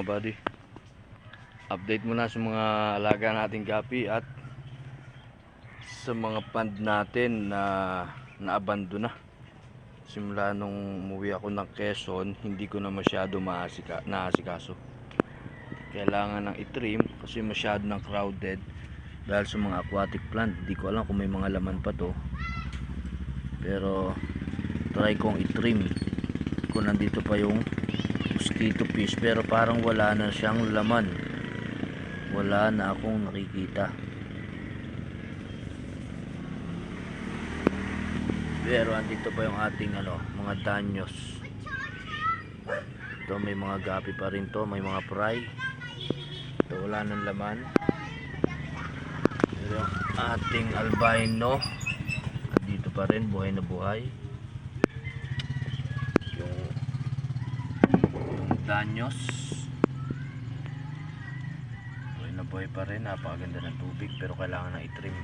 mga buddy? Update muna sa mga alaga nating gapi at sa mga pond natin na naabandon na. Simula nung umuwi ako ng Quezon, hindi ko na masyado maasika, naasikaso. Kailangan ng itrim kasi masyado ng crowded dahil sa mga aquatic plant. Hindi ko alam kung may mga laman pa to. Pero try kong itrim kung nandito pa yung mosquito fish pero parang wala na siyang laman. Wala na akong nakikita. Pero andito pa yung ating ano mga danyos. Ito may mga gapi pa rin to may mga fry. Ito wala ng laman. Pero yung ating albino dito pa rin buhay na buhay yung yung danyos buhay na buhay pa rin napakaganda ng tubig pero kailangan na itrim.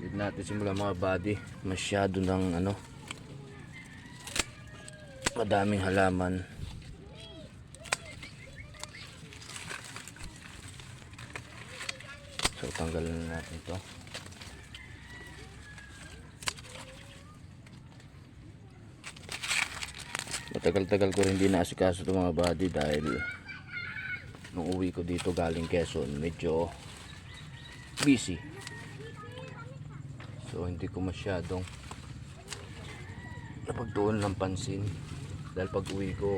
Dito natin simula mga body masyado ng ano madaming halaman. So tanggalin na natin to matagal-tagal ko rin hindi naasikaso itong mga body dahil nung uwi ko dito galing Quezon medyo busy. So hindi ko masyadong napagtuon ng pansin. Dahil pag uwi ko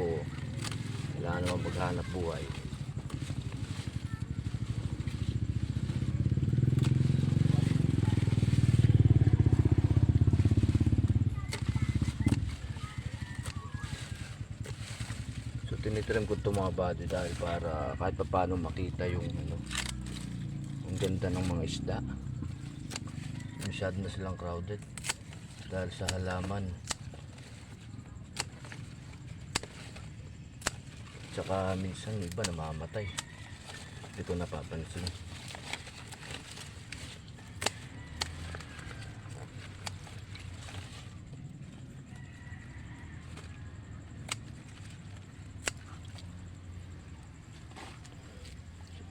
wala naman maghanap buhay So tinitrim ko itong mga body dahil para kahit pa paano makita yung ano ang ganda ng mga isda. Masyado na silang crowded dahil sa halaman. Tsaka minsan iba namamatay. Hindi ko napapansin.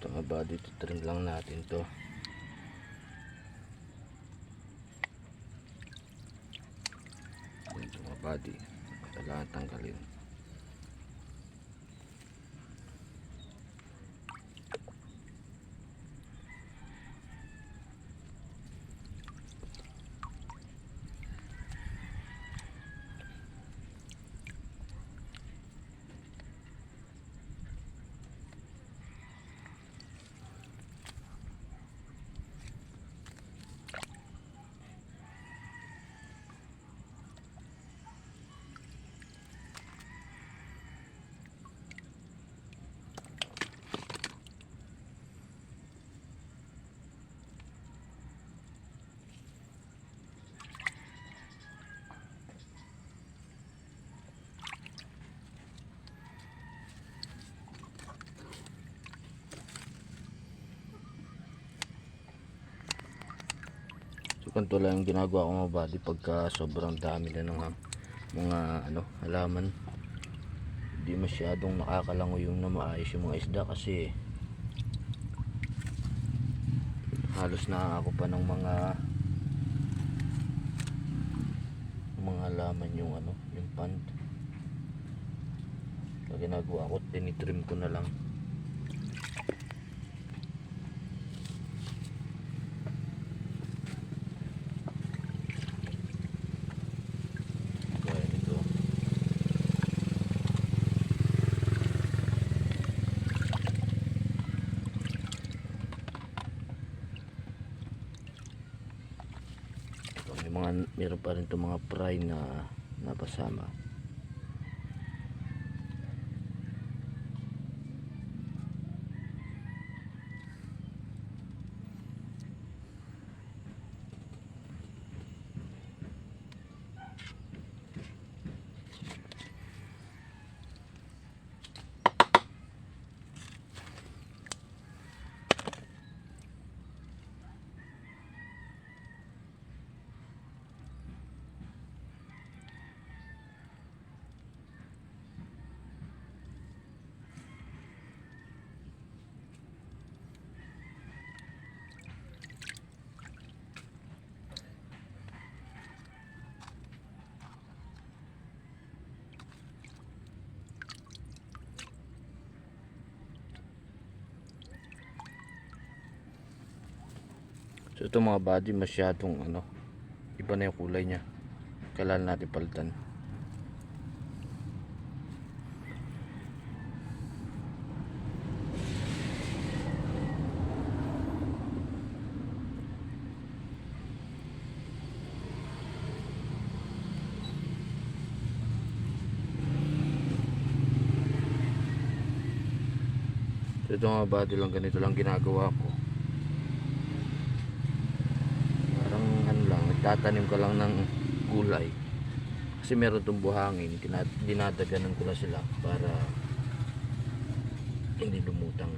Ito titrim lang natin to. Nga body, kailangan tanggalin. So ganito lang yung ginagawa ko mga body pagka sobrang dami na ng mga ano, halaman. Hindi masyadong nakakalango yung na maayos yung mga isda kasi halos na ako pa ng mga mga halaman yung ano, yung pond. So ginagawa ko, tinitrim ko na lang. Gaya nito. Ito, may mga meron pa rin itong mga fry na napasama. So ito mga body masyadong ano, iba na yung kulay niya. Kailangan natin palitan. So ito mga body lang ganito lang ginagawa ko. Parang nagtatanim ka lang ng gulay. Kasi meron itong buhangin, dinadaganan ko na sila para hindi lumutang.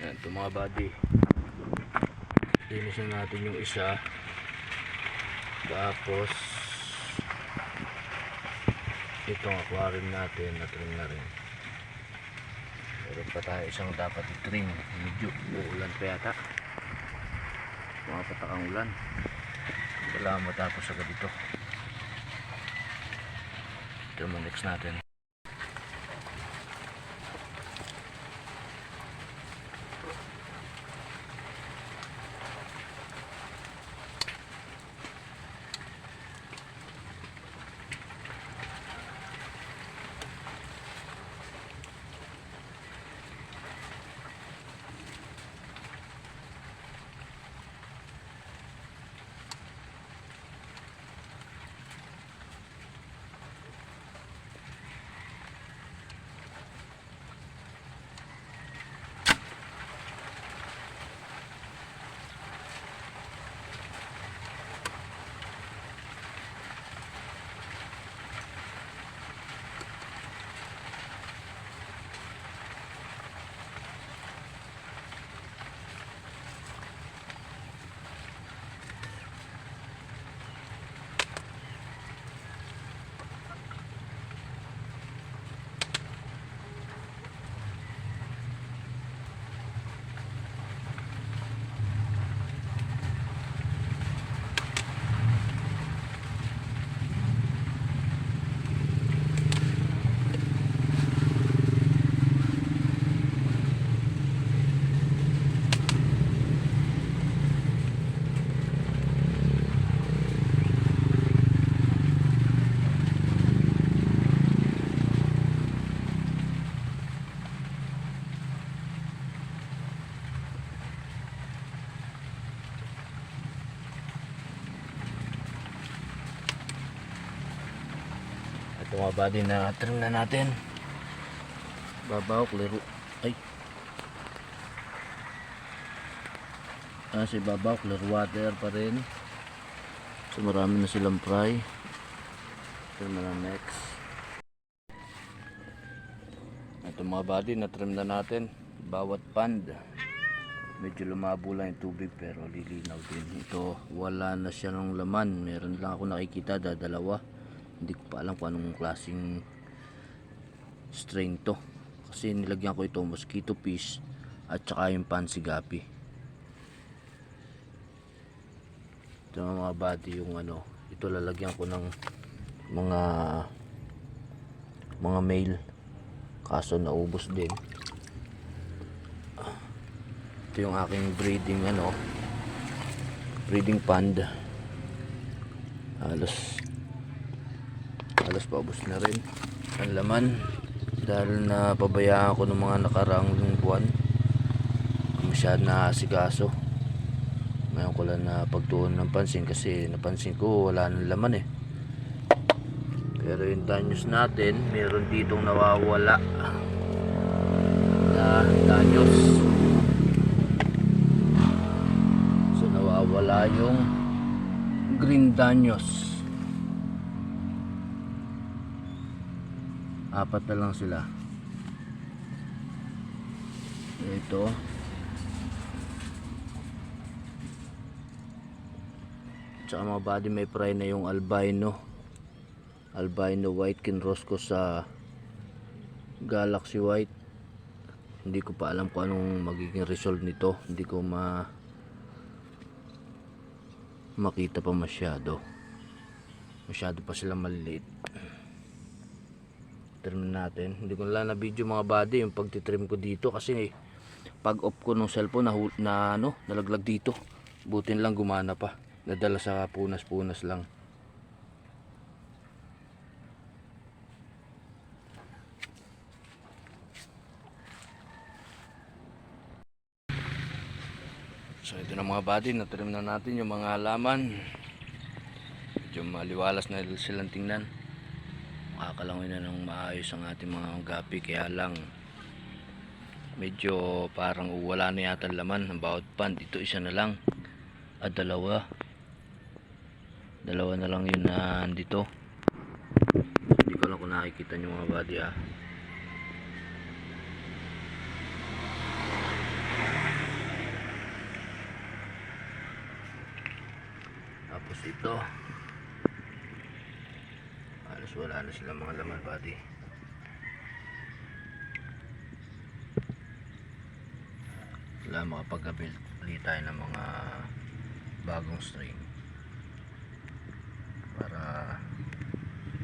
Yan, ito mga buddy. Linisan natin yung isa. Tapos, itong aquarium natin, na-trim na rin. Meron pa tayo isang dapat i-trim. Medyo uulan pa yata. Mga patakang ulan. Kailangan matapos agad ito. Ito naman next natin. Ito mga body na trim na natin. Babaw, klaro. Ay. Ah, si babaw, clear water pa rin. So marami na silang fry. Trim na next. Ito mga body, na-trim na natin. Bawat pand. Medyo lumabo lang yung tubig pero lilinaw din. Ito, wala na siya ng laman. Meron lang ako nakikita, dadalawa. Hindi ko pa alam kung anong klaseng strain to. Kasi nilagyan ko ito mosquito fish at saka yung pansigapi. Ito mga body yung ano. Ito lalagyan ko ng mga mga male. Kaso naubos din. Ito yung aking breeding ano. Breeding pond. Halos halos paubos na rin ang laman dahil na pabayaan ko ng mga nakaraang buwan masyad na asikaso ngayon ko lang na pagtuon ng pansin kasi napansin ko wala nang laman eh. Pero yung danyos natin meron ditong nawawala na danyos so nawawala yung green danyos apat na lang sila. Ito. Tsaka mga body may fry na yung albino. Albino white kinrosco sa galaxy white. Hindi ko pa alam kung anong magiging result nito. Hindi ko ma makita pa masyado. Masyado pa sila maliliit trim natin hindi ko lang na video mga body yung pagtitrim ko dito kasi pag off ko ng cellphone na, na ano nalaglag dito butin lang gumana pa nadala sa punas punas lang So ito na mga buddy, natrim na natin yung mga halaman. Medyo maliwalas na silang tingnan. Makakalangoy na ng maayos ang ating mga gapi kaya lang medyo parang wala na yata ang laman ng bawat pan. Ito isa na lang. At dalawa. Dalawa na lang yun na dito. Hindi ko lang kung nakikita nyo mga buddy ah. Tapos ito. Halos wala na sila mga laman buddy. Wala makapag-abili tayo ng mga bagong strain. Para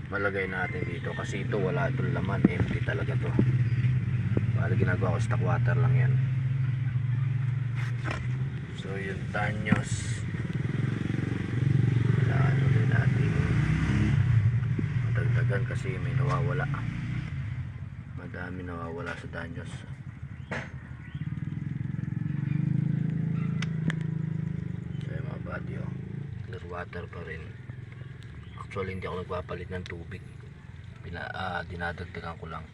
malagay natin dito. Kasi ito wala itong laman. Empty talaga to. Para ginagawa ko stock water lang yan. So yung tanyos kailangan ulit natin madagdagan kasi may nawawala. Madami nawawala sa danyos. Yung mga body oh. Clear water pa rin. Actually hindi ako nagpapalit ng tubig. Pina, ah, dinadagdagan ko lang.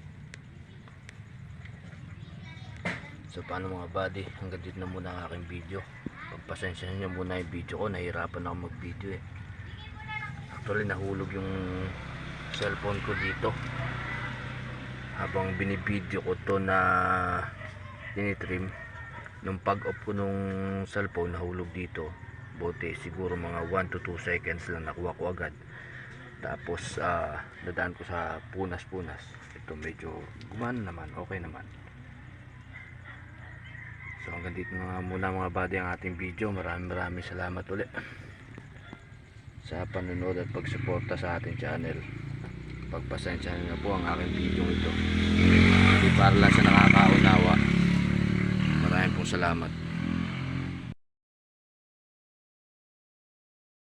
So paano mga body hanggang dito na muna ang aking video. Pagpasensya nyo muna yung video ko. Nahirapan ako mag video eh. Actually nahulog yung cellphone ko dito. Habang binibideo ko to na tinitrim nung pag off ko nung cellphone nahulog dito. Bote siguro mga 1 to 2 seconds lang nakuha ko agad. Tapos ah dadaan ko sa punas punas ito medyo gumana naman okay naman. So hanggang dito na muna mga buddy ang ating video. Maraming maraming salamat ulit sa panonood at pagsuporta sa ating channel pagpasensya na po ang aking video ito. Hindi para lang sa nakakaunawa. Maraming pong salamat